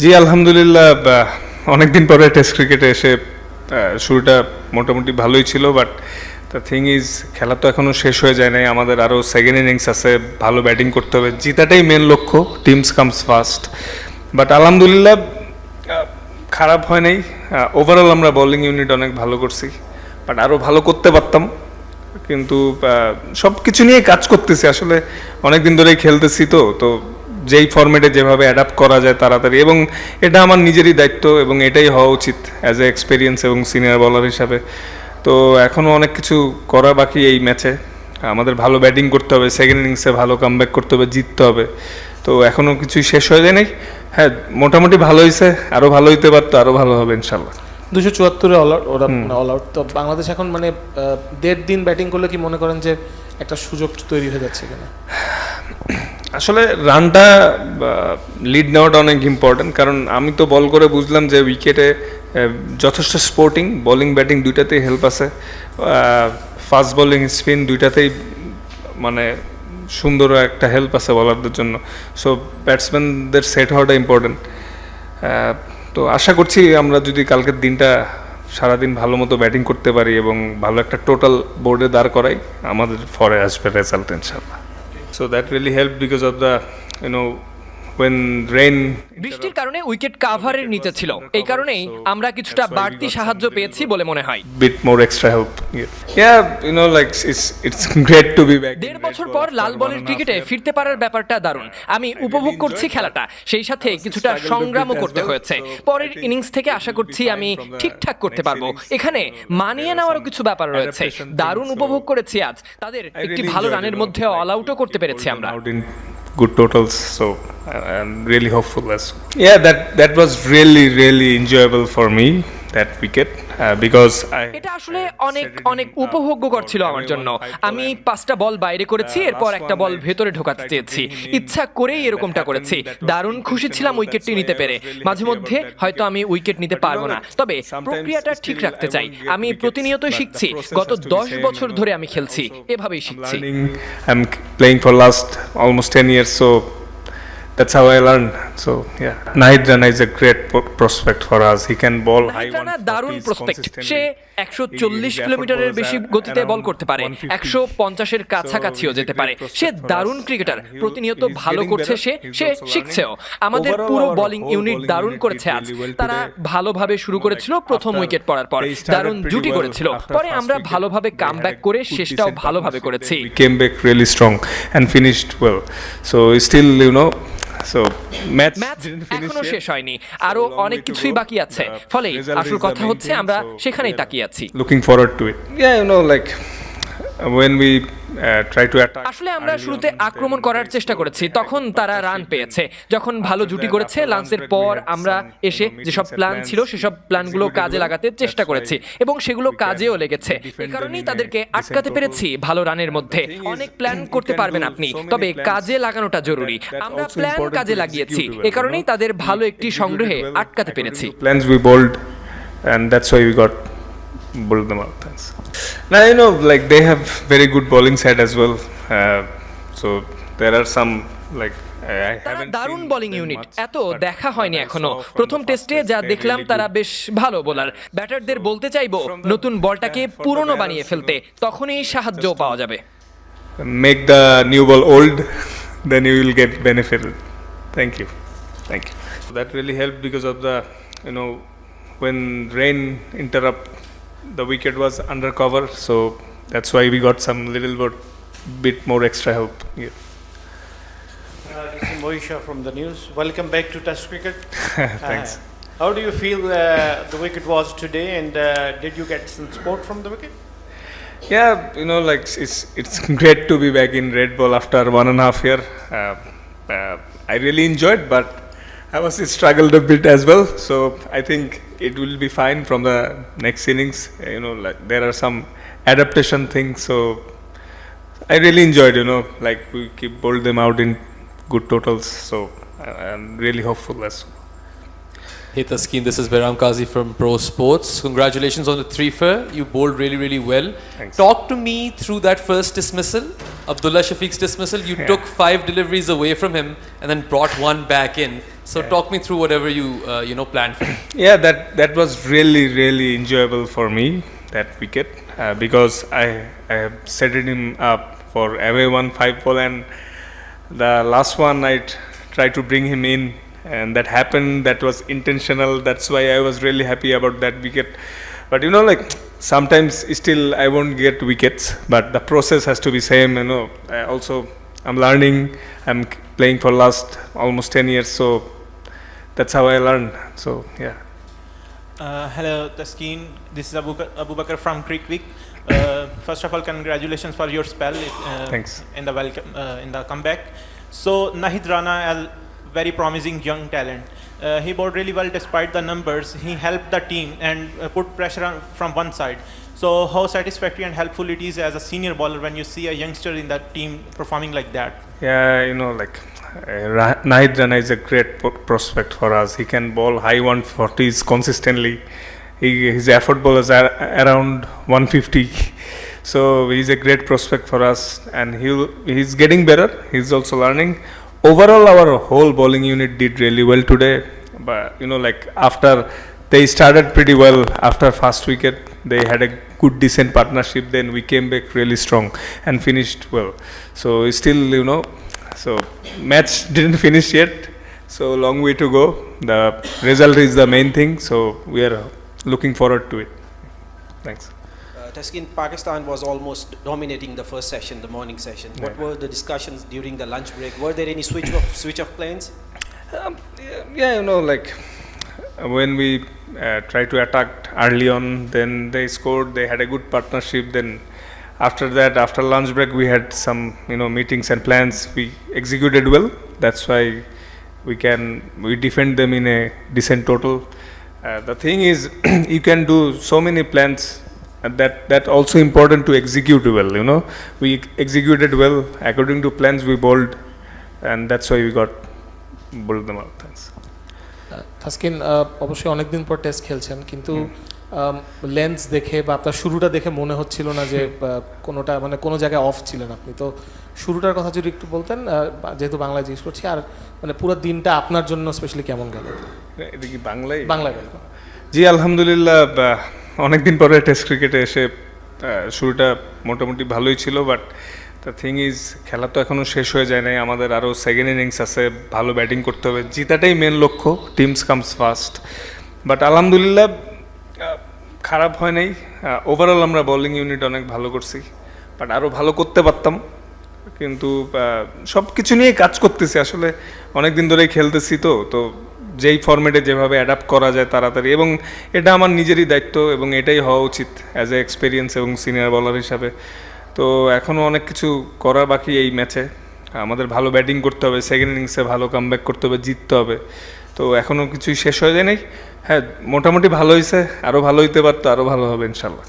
জি, আলহামদুলিল্লাহ অনেকদিন পরে টেস্ট ক্রিকেটে এসে শুরুটা মোটামুটি ভালোই ছিল বাট দ্য থিং ইজ খেলা তো এখনও শেষ হয়ে যায় নাই। আমাদের আরও সেকেন্ড ইনিংস আছে, ভালো ব্যাটিং করতে হবে। জিতাটাই মেন লক্ষ্য টিমস কামস ফার্স্ট বাট আলহামদুলিল্লাহ খারাপ হয় নাই। ওভারঅল আমরা বোলিং ইউনিট অনেক ভালো করছি বাট আরও ভালো করতে পারতাম। কিন্তু সব কিছু নিয়ে কাজ করতেছি। আসলে অনেক দিন ধরেই খেলতেছি তো তো যেই ফরম্যাটে যেভাবে অ্যাডাপ্ট করা যায় তাড়াতাড়ি। এবং এটা আমার নিজেরই দায়িত্ব এবং এটাই হওয়া উচিত অ্যাজ এ এক্সপিরিয়েন্স এবং সিনিয়র বলার হিসাবে। তো এখনও অনেক কিছু করা বাকি এই ম্যাচে আমাদের ভালো ব্যাটিং করতে হবে সেকেন্ড ইনিংসে ভালো কামব্যাক করতে হবে জিততে হবে। তো এখনও কিছুই শেষ হয়ে যায়নি হ্যাঁ মোটামুটি ভালো হয়েছে আরও ভালো হইতে পারতো আরও ভালো হবে ইনশাল্লাহ। দুশো চুয়াত্তরে অল আউট ওরা অল আউট তো বাংলাদেশ এখন মানে দেড় দিন ব্যাটিং করলে কি মনে করেন যে একটা সুযোগ তৈরি হয়ে যাচ্ছে কিনা? আসলে রানটা লিড নেওয়াটা অনেক ইম্পর্ট্যান্ট কারণ আমি তো বল করে বুঝলাম যে উইকেটে যথেষ্ট স্পোর্টিং বোলিং ব্যাটিং দুইটাতেই হেল্প আছে। ফাস্ট বোলিং স্পিন দুইটাতেই মানে সুন্দর একটা হেল্প আছে বলারদের জন্য। সো ব্যাটসম্যানদের সেট হওয়াটা ইম্পর্টেন্ট তো আশা করছি আমরা যদি কালকের দিনটা সারাদিন ভালো মতো ব্যাটিং করতে পারি এবং ভালো একটা টোটাল বোর্ডে দাঁড় করাই, আমাদের ফরে আসবে রেজাল্ট ইনশাল্লাহ So that really helped because of the, you know. বৃষ্টির কারণে উইকেট কাভারের নিচে ছিল। এই কারণেই আমরা কিছুটা বাড়তি সাহায্য পেয়েছি বলে মনে হয়। দেড় বছর পর লাল বলের ক্রিকেটে ফিরতে পারার ব্যাপারটা দারুণ। আমি উপভোগ করছি খেলাটা। সেই সাথে কিছুটা সংগ্রামও করতে হয়েছে। পরের ইনিংস থেকে আশা করছি আমি ঠিকঠাক করতে পারব। এখানে মানিয়ে নেওয়ারও কিছু ব্যাপার রয়েছে। দারুণ উপভোগ করেছি আজ। তাদের একটি ভালো রানের মধ্যে অল আউটও করতে পেরেছি আমরা। I'm really hopeful as yeah that that was really really enjoyable for me that wicket uh, এটা আসলে অনেক অনেক উপভোগ্যকর ছিল আমার জন্য। আমি পাঁচটা বল বাইরে করেছি Uh, এরপর একটা বল ভেতরে ঢোকাতে চেয়েছি. ইচ্ছা করেই এরকমটা করেছি। দারুণ খুশি ছিলাম উইকেটটি নিতে পেরে। মাঝে মধ্যে হয়তো আমি উইকেট নিতে পারব না। তবে প্রক্রিয়াটা ঠিক রাখতে চাই। আমি wickets, প্রতিনিয়ত but the শিখছি। গত দশ বছর ধরে আমি খেলছি। এভাবেই শিখছি। I'm c- playing for last almost 10 years so that's how I learned so yeah Nahid Rana is a great pro- prospect for us he can bowl high Nahid Rana 140s দারুণ প্রসপেক্ট consistently. সে একশো চল্লিশ কিলোমিটারের বেশি গতিতে বল করতে পারে 150. একশো পঞ্চাশের কাছাকাছিও যেতে পারে সে দারুণ. ক্রিকেটার প্রতিনিয়ত ভালো করছে. সে সে. শিখছেও আমাদের পুরো বোলিং ইউনিট দারুণ করেছে আজ তারা. ভালোভাবে শুরু করেছিল প্রথম উইকেট পড়ার পর দারুণ জুটি করেছিল পরে আমরা. ভালোভাবে কাম ব্যাক করে শেষটাও ভালোভাবে. করেছি back really strong and finished well. So still, you know, so match, শেষ হয়নি। আরও অনেক কিছুই বাকি আছে। ফলে আসল কথা হচ্ছে আমরা সেখানেই তাকিয়ে আছি। Looking forward to it yeah like আসলে আমরা শুরুতে আক্রমণ করার চেষ্টা করেছি তখন তারা রান পেয়েছে যখন ভালো জুটি করেছে লাঞ্চের পর আমরা এসে যেসব প্ল্যান ছিল সেসব প্ল্যানগুলো কাজে লাগাতে চেষ্টা করেছি এবং সেগুলো কাজেও লেগেছে। এ কারণেই তাদেরকে আটকাতে পেরেছি ভালো রানের মধ্যে। অনেক প্ল্যান করতে পারবেন আপনি তবে কাজে লাগানোটা জরুরি। আমরা প্ল্যান কাজে লাগিয়েছি এ কারণেই তাদের ভালো একটি সংগ্রহে আটকাতে পেরেছি। Bowled them out. Thanks. Now you know, like they have very good bowling side as well. Uh, so there are some like তারা দারুণ বোলিং ইউনিট এত দেখা হয়নি এখনও প্রথম টেস্টে যা দেখলাম তারা বেশ ভালো বোলার ব্যাটারদের বলতে চাইব নতুন বলটাকে পুরনো বানিয়ে ফেলতে তখনই সাহায্য পাওয়া যাবে make the new ball old, then you will get benefited. Thank you, thank you. That really helped because of the, you know, when rain interrupt, the wicket was under cover, so that's why we got some little bit, more extra help. Yeah. Uh, This is Moisha from the news. Welcome back to Test cricket. Thanks. Uh, How do you feel uh, the wicket was today and uh, did you get some support from the wicket? Yeah, you know, like it's it's great to be back in red ball after one and a half year. Uh, uh, I really enjoyed, but I was struggled a bit as well. So I think it will be fine from the next innings. You know, like there are some adaptation things. So I really enjoyed. You know, like we keep bowled them out in good totals. So I- I'm really hopeful as well. Hey Taskeen, this is Behram Kazi from Pro Sports. Congratulations on the three fair. You bowled really, really well. Thanks. Talk to me through that first dismissal, Abdullah Shafiq's dismissal. You Yeah. took five deliveries away from him and then brought one back in. So talk me through whatever you uh, you know planned for. Yeah, that that was really really enjoyable for me that wicket uh, because I I have set him up for away one five ball and the last one I t- tried to bring him in and that happened. That was intentional. That's why I was really happy about that wicket. But you know, like sometimes still I won't get wickets, but the process has to be same. You know, I also I'm learning. I'm playing for last almost ten years, so that's how I learned. So yeah. Uh, hello, Taskeen. This is Abu, Abu Bakr from Creekwick. Uh, first of all, congratulations for your spell uh, Thanks. in the welcome uh, in the comeback. So Nahid Rana, a very promising young talent. Uh, he bowled really well despite the numbers. He helped the team and uh, put pressure on, from one side. So how satisfactory and helpful it is as a senior bowler when you see a youngster in that team performing like that. Yeah, you know, like Nahid is a great prospect for us. He can bowl high 140s consistently. He, his effort ball is ar- around 150. So he's a great prospect for us, and he'll he's getting better. He's also learning. Overall, our whole bowling unit did really well today. But you know, like after they started pretty well after first wicket, they had a good decent partnership. Then we came back really strong and finished well. So still, you know, so match didn't finish yet. So long way to go. The result is the main thing. So we are looking forward to it. Thanks. Uh, Taskin, Pakistan was almost dominating the first session, the morning session. What Yeah. were the discussions during the lunch break? Were there any switch of switch of planes? Um, yeah, you know, like when we uh, tried to attack early on, then they scored. They had a good partnership. Then after that, after lunch break, we had some you know meetings and plans. We executed well. That's why we can we defend them in a decent total. Uh, the thing is, you can do so many plans. And that that also important to execute well. You know, we executed well according to plans. We bowled, and that's why we got bowled them out. Thanks. Taskin আহ, অবশ্যই অনেকদিন পর test খেলছেন কিন্তু lens দেখে বা আপনার শুরুটা দেখে মনে হচ্ছিল না যে কোনোটা মানে কোনো জায়গায় অফ ছিলেন আপনি। তো শুরুটার কথা যদি একটু বলতেন যেহেতু বাংলায় জিজ্ঞেস করছি আর মানে পুরো দিনটা আপনার জন্য স্পেশালি কেমন গেল? এটা কি বাংলায়? বাংলায় গেল। জি আলহামদুলিল্লাহ অনেকদিন পরে টেস্ট ক্রিকেটে এসে শুরুটা মোটামুটি ভালোই ছিল বাট দ্য থিং ইজ খেলা তো এখনও শেষ হয়ে যায় নাই। আমাদের আরও সেকেন্ড ইনিংস আছে ভালো ব্যাটিং করতে হবে। জিতাটাই মেন লক্ষ্য টিমস কামস ফার্স্ট বাট আলহামদুলিল্লাহ খারাপ হয় নাই। ওভারঅল আমরা বোলিং ইউনিট অনেক ভালো করছি বাট আরও ভালো করতে পারতাম। কিন্তু সব কিছু নিয়ে কাজ করতেছি। আসলে অনেক দিন ধরেই খেলতেছি তো তো যেই ফর্মেটে যেভাবে অ্যাডাপ্ট করা যায় তাড়াতাড়ি। এবং এটা আমার নিজেরই দায়িত্ব এবং এটাই হওয়া উচিত অ্যাজ এ এক্সপিরিয়েন্স এবং সিনিয়র বলার হিসাবে। তো এখনও অনেক কিছু করা বাকি এই ম্যাচে আমাদের ভালো ব্যাটিং করতে হবে সেকেন্ড ইনিংসে ভালো কামব্যাক করতে হবে, জিততে হবে। তো এখনও কিছুই শেষ হয়ে যায়নি হ্যাঁ মোটামুটি ভালো হয়েছে আরও ভালো হইতে পারতো আরও ভালো হবে, ইনশাল্লাহ।